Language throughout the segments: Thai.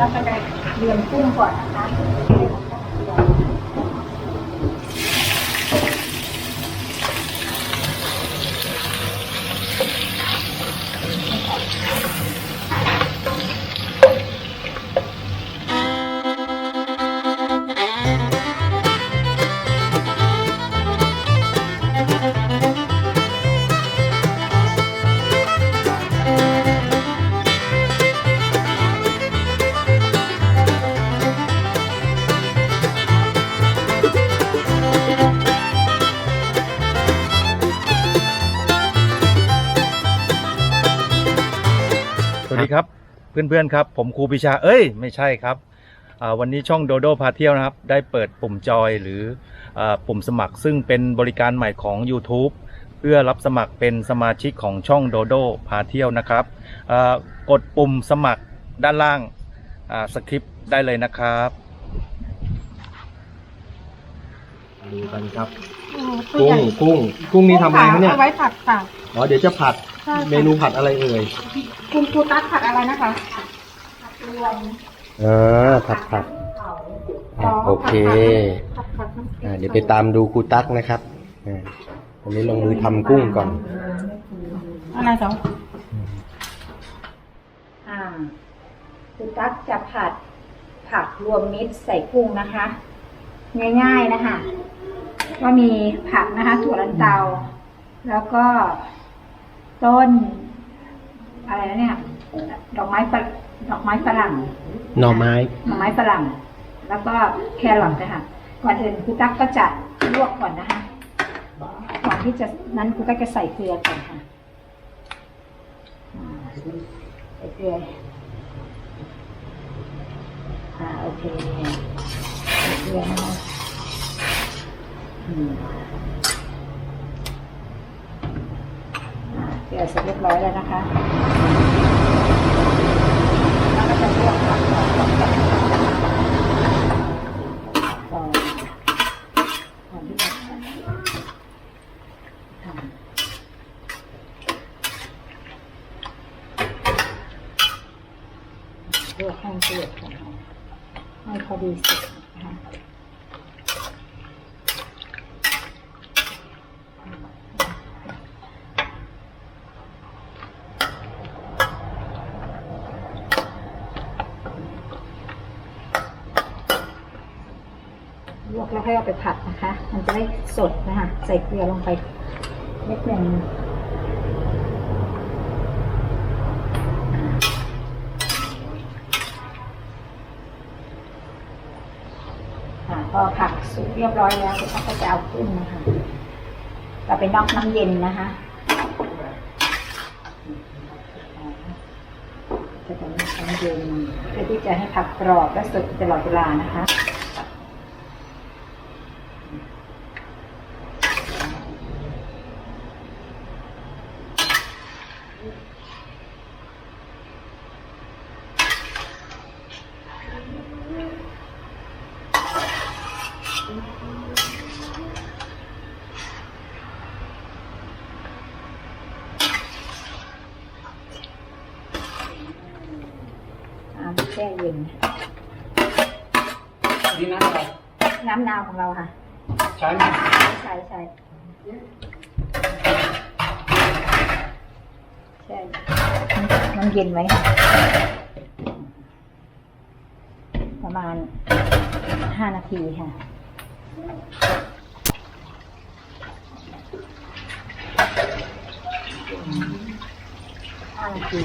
เราก็จะเรียนกุ้งก่อนนะคะ เพื่อนๆครับ ผมครูปิชา เอ้ย ไม่ใช่ครับอ่าวันนี้ช่องโดโดพาเที่ยวนะครับ ได้เปิดปุ่มจอยหรืออาปุ่มสมัคร ซึ่งเป็นบริการใหม่ของ YouTube เพื่อรับสมัครเป็นสมาชิกของช่องโดโดพาเที่ยวนะครับอ่ากดปุ่มสมัครด้านล่างอ่าสคริปต์ได้เลยนะครับดูกันครับตัวกุ้ใหงญ่กุ้งกุ้งนี่ทำอะไรคะเนี่ย เอาไว้ผัดค่ะ อ๋อเดี๋ยวจะผัดใช่ค่ะ เมนูผัดอะไรเอ่ยคุณครูตั๊กผัดอะไรนะคะผัดรวมเออผัดผัดอ๋อโอเคผัดผัดน้ำพริกอ่าเดี๋ยวไปตามดูครูตั๊กนะครับอ่าวันนี้ลงมือทำกุ้งก่อน อะไรสองอ่าคุณตั๊กจะผัดผักรวมมิตรใส่กุ้งนะคะ ง่ายๆนะคะ ก็มีผักนะคะถั่วลันเตา แล้วก็ ต้น อะไรนะเนี่ย ดอกไม้ฝรั่งดอกไม้ฝรั่งหน่อไม้ หน่อไม้ฝรั่ง แล้วก็แครอทนะคะก่อนอื่นครูตั๊กก็จะลวกก่อนนะคะ ก่อนที่จะนั้นครูตั๊กจะใส่เกลือก่อนค่ะอ่าใส่เกลืออ่าโอเคใส่เกลือนะคะอืมอ่า เกลือเสร็จเรียบร้อยแล้วนะคะแล้วก็จะลวกผักก่อนก่อนก่อนที่จะใส่ทำลวกให้เกลือก่อนค่ะให้พอดีสุด นะคะลวกแล้วให้เอาไปผัดนะคะ มันจะได้สดนะคะ ใส่เกลือลงไปเล็กนึงค่ะพอผักสุกเรียบร้อยแล้วเราก็จะเอาขึ้นนะคะ เราไปนอกน้ำเย็นนะคะจะเป็นน้ำเย็นเพื่อที่จะให้ผักกรอบและสดตลอดเวลานะคะ แช่เย็นนี่น้ำอะไรน้ำนาวของเราค่ะ ใช้ไหมใช่ใช่ใช่ มันเย็นไว้ค่ะประมาณห้านาทีค่ะห้านาที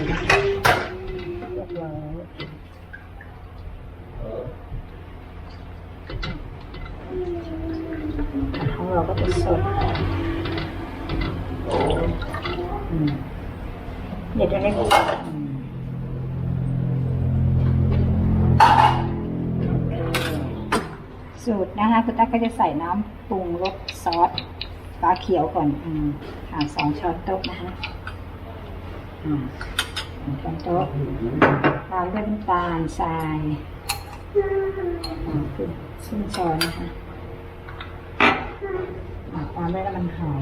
เรียบร้อยของเราก็จะสดเดี๋ยวจะได้ สูตรนะคะคุณตั๊กก็จะใส่น้ำปรุงรสซอสปลาเขียวก่อนอืมค่ะสองช้อนโต๊ะนะคะอ่าสองช้อนโต๊ะตามด้วยน้ำตาลทรายอ่าครึ่งครึ่งช้อนนะคะอ่าตามด้วยน้ำมันหอย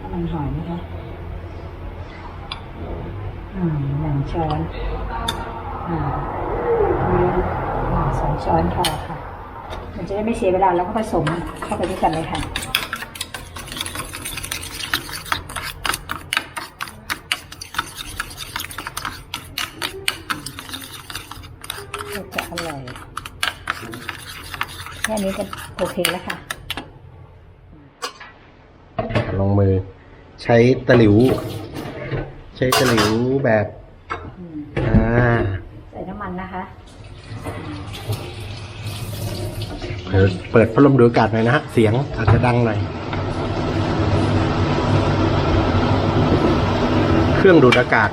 น้ำมันหอยนะคะอืมหนึ่งช้อน สองช้อนพอค่ะ มันจะได้ไม่เสียเวลาแล้วก็ผสมเข้าไปด้วยกันเลยค่ะก็จะอร่อยแค่นี้ก็โอเคแล้วค่ะ ลงมือ ใช้ตะหลิว ใช้ตะหลิวแบบอืมอ่า ใส่น้ำมันนะคะ เปิดเปิดพัดลมดูดอากาศหน่อยนะฮะ เสียงอาจจะดังหน่อย เครื่องดูดอากาศ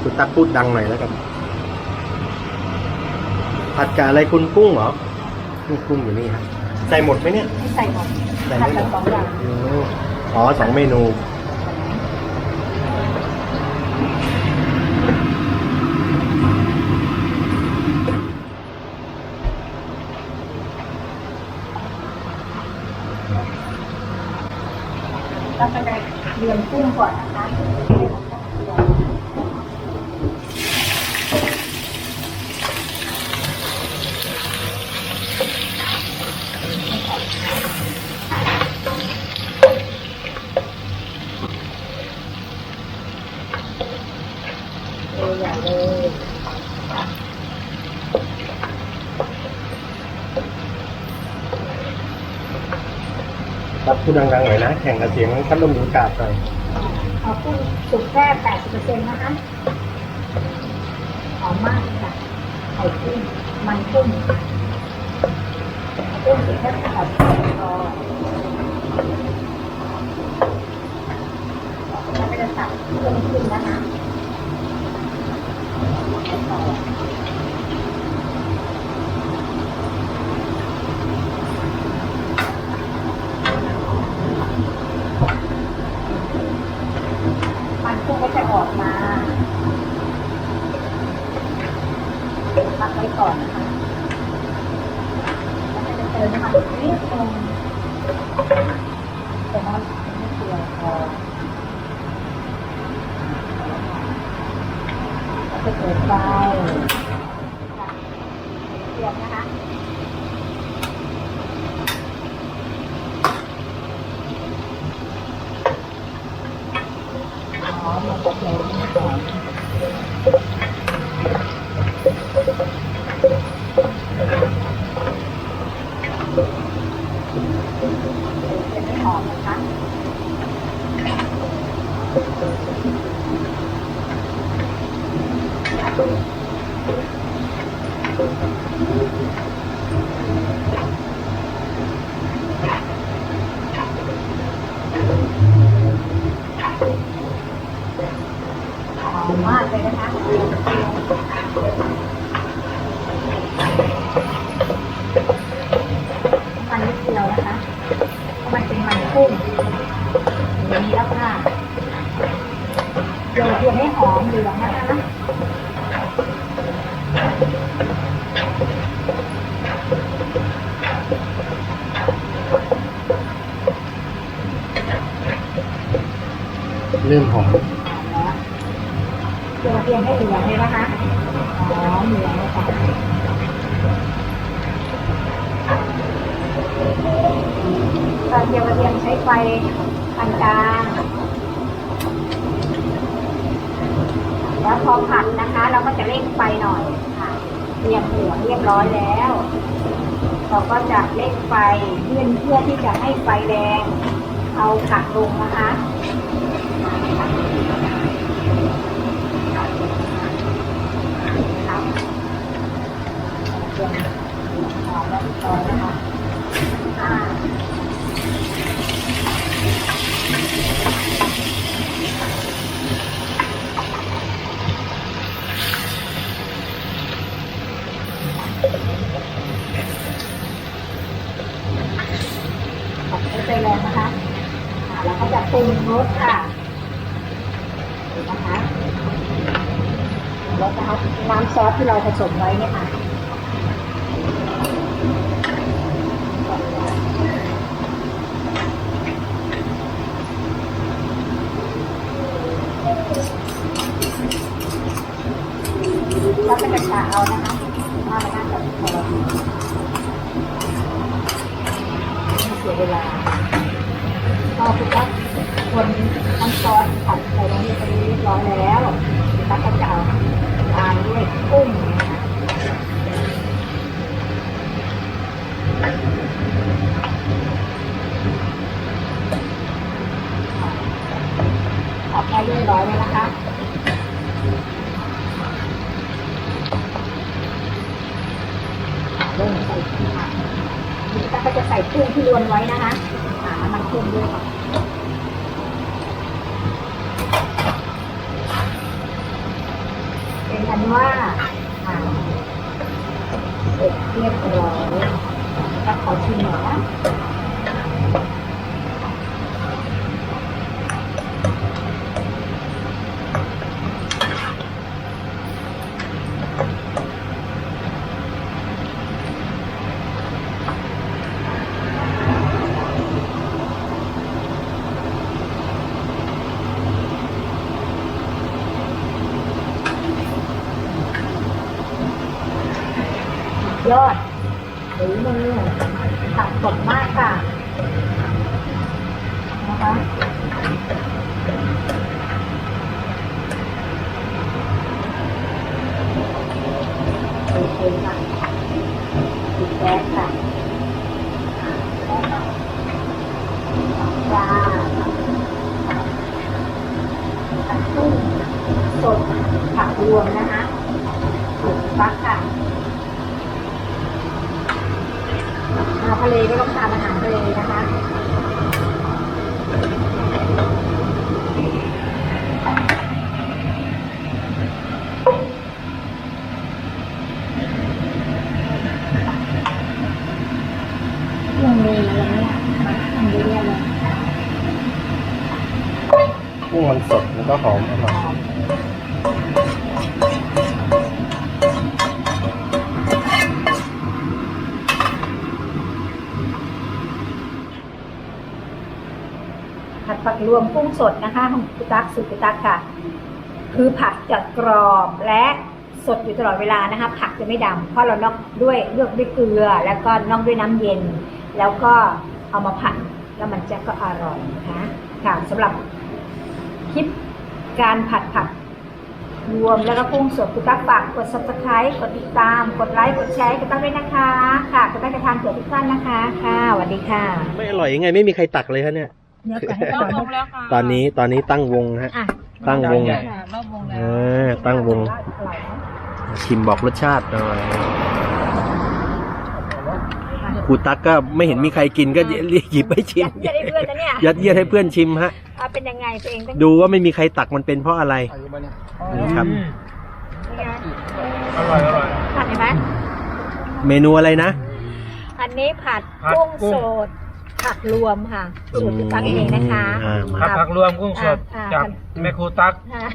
คุณตั๊กพูดดังหน่อยแล้วกันผัดกะอะไรคุณกุ้งเหรอนี่กุ้งอยู่นี่ครับ ใส่หมดไหมเนี่ยไม่ใส่หมดใส่ผัดไม่หมกับดสองอย่างอืมอ๋อสองเมนู เราจะไป เรียนกุ้งก่อนนะคะ เลยอย่าเลย ตั๊กพู ดังๆหน่อยนะ แข่งกับเสียงพัดลมดูดอากาศหน่อยขอพูดสุกแค่แปดสิบเปอร์เซ็นต์นะคะหอมมากค่ะไข่กุ้งมันกุ้งกุ้งสุกแค่แปดสิบเปอร์เซ็นต์พอแล้วก็จะตักเครื่องขึ้นนะคะมันกุ้งก็จะออกมาตั กไว้ก่อนนะคะแล้วก็จะเติมน้ำมันนิดนึงแต่น้ำนไม่เกลือพอแล้วก็เปิดไฟเตรียมนะคะ หอมมันจะเลยหอมเป็นไม่หอมนะคะหอมมาก เลยนะคะ มันนิดเดียวนะคะเพราะมันเป็นมันกุ้งอย่างนี้แล้วค่ะเดี๋ยวเพียงให้หอมเหลืองนะคะเริ่มหอม เกลือเพียงให้เหลืองเลยนะคะหอเหลืองค่ะตอนเดียวกระเทียมใช้ไฟปานกลางแล้วพอผัดนะคะ เราก็จะเร่งไฟหน่อยค่ะเตรียมเหลืองเรียบร้อยแล้วเราก็จะเร่งไฟเพื่อเพื่อที่จะให้ไฟแรงเอาผักลงนะคะ ครับเตรียมหอมแล้วตอนนะคะอ่าผัดให้ไฟแรงนะคะอ่าแล้วก็จะปรุงรสค่ะนะคะ แล้วนะคะน้ำซอสที่เราผสมไว้เนี่ยค่ะจะกะเอานะคะว่ามันน่าจะพอดีไม่เสียเวลาพอคุณตั๊กคนน้ำซอสผัดใส่ลงไปเรียบร้อยแล้วคุณตั๊กก็จะเอาามด้วยกุ้งนะคะผัดให้เรียบร้อยแล้วนะคะเริ่มใส่กุ้งค่ะนี่ก็จะใส่กุ้งที่รวนไว้นะคะหามันกุ้งด้วยค่ะเป็นอันว่าอ่าเสร็จเรียบร้อยก็ขอชิมหน่อยนะ ยอดหรือมือผักสดมากค่ะนะคะโอเคค่ะปิดแก๊สค่ะจ้าผักกุ้งสดผักรวมนะคะถูกปักค่ะ มา ทะเลก็ต้องทานอาหารทะเลนะคะยังมีอะไรเนี่ยทำเรื่อยๆเลยกุ้งมันสดแล้วก็หอมอร่อย รวมกุ้งสดนะคะของกุตักสูตรกุตักค่ะ คือผักจะกรอบและสดอยู่ตลอดเวลานะคะ ผักจะไม่ดำเพราะเรานอกด้วยเลือกด้วยเกลือ แล้วก็นอกด้วยน้ำเย็น แล้วก็เอามาผัดแล้วมันจะก็อร่อยนะคะค่ะสำหรับคลิปการผัดผักรวมแล้วก็กุ้งสดกุตักฝากกด subscribe กดติดตาม กดไลค์กดแชร์ให้กุตักด้วยนะคะ ค่ะกุตักจะทานเผื่อทุกท่านนะคะ ค่ะสวัสดีค่ะ ไม่อร่อยยังไงไม่มีใครตักเลยครับเนี่ย เนื้อไก่รอบวงแล้วค่ะตอนนี้ตอนนี้ตั้งวงฮะ อะตั้งวง ค่ะรอบวงแล้เอวอตั้งวงอร่อยนะชิมบอกรสชาติหน่อยครูตั๊กก็ไม่เห็นมีใครกินก็เรียกหยิบให้ชิมจะได้เพื่อนนะเนี่ยยัดเยียดให้เพื่อนชิมฮะเอาเป็นยังไงตัวเองต้องดูว่าไม่มีใครตักมันเป็นเพราะอะไรนี่ครับ ยังไงอร่อยอร่อย ผัดเห็นไหมเมนูอะไรนะ อันนี้ผัดผัดกุ้งกุ้งสด ผักรวมค่ะสูตรที่ตักเองนะคะอ่ามาผัดผักรวมกุ้งสดอ่าจากแม่ครูตั๊กค่ะ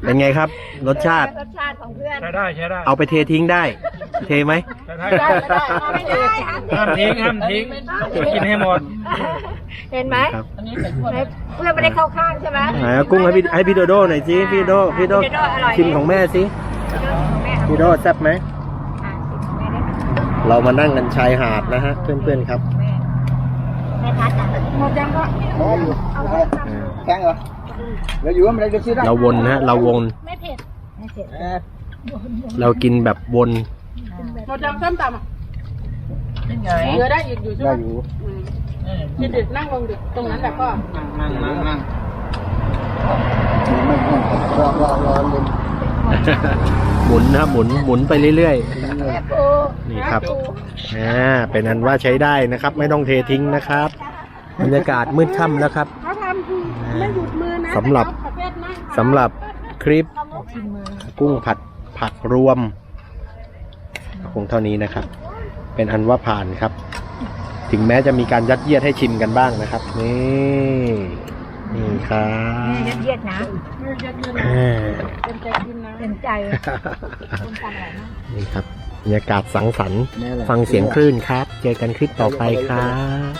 เป็นไงครับ รสชาติ รสชาติของเพื่อนใช้ได้ใช้ได้เอาไปเททิ้งได้ เทไหม ใช้ได้ได้ได้ไม่ได้ห้ามทิ้งห้ามทิ้งกินให้หมด เห็นไหมครับอันนี้เป็นพวกเพื่อนไม่ได้เข้าข้างใช่ไหมไหนเอากุ้งให้พี่ให้พี่โดโดหน่อยสิพี่โดพี่โดพี่โดอร่อยชิมของแม่สิแม่เอาพี่โดแซ่บไหมอะชิมของแม่ได้ไหม เรามานั่งกันชายหาดนะฮะเพื่อนๆครับ แม่แม่ทัดอะหมดยังก็เอาไปทำแกงเหรอเราอยู่ว่ามันจะซื้อได้เราวนนะฮะเราวนไม่เผ็ดไม่เผ็ดเรากินแบบวนหมดยังส้มตำอะนี่ไงเหลือได้อีกอยู่ใช่ไหมได้อยู่ยืนดึกนั่งลงดึกตรงนั้นแหละก็นั่งนั่งนั่งไม่ไม่รอรอรอเล่นหมุนนะหมุนหมุนไปเรื่อยแม่ปูๆ นี่ครับอ่าเป็นอันว่าใช้ได้นะครับ ไม่ต้องเททิ้งนะครับบรรยากาศมืดค่ำแล้วครับเขาทำคือไม่หยุดมือนะสำหรับประเภทนั่งสำหรับคลิปกุ้งผัดผักรวมคงเท่านี้นะครับ เป็นอันว่าผ่านครับ ถึงแม้จะมีการยัดเยียดให้ชิมกันบ้างนะครับ นี่นี่ครับแม่ยัดเยียดนะยืดยืดยืดอ่าเต็มใจกินนะเต็มใจต้มตำอร่อยมากนี่ครับบ รรยากาศสังสรรค์ ฟังเสียงคลื่นครับ เจอกันคลิปต่อไปครับ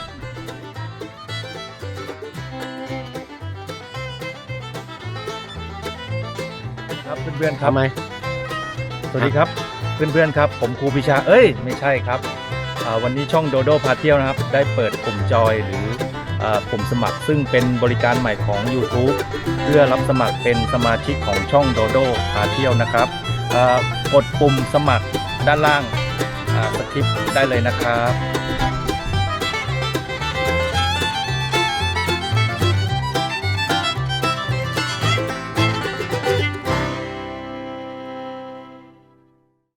ครับเพื่อนๆครับทำไมสวัสดีครับเพื่อนๆครับ ผมครูพิชาเอ้ย ไม่ใช่ครับอ่าวันนี้ช่องโดโดพาเที่ยวนะครับ ได้เปิดปุ่มจอยหรืออาปุ่มสมัครซึ่งเป็นบริการใหม่ของ YouTube เพื่อรับสมัครเป็นสมาชิกของช่องโดโดพาเที่ยวนะครับอ่ากดปุ่มสมัคร ด้านล่างอ่าสคริปต์ได้เลยนะครับ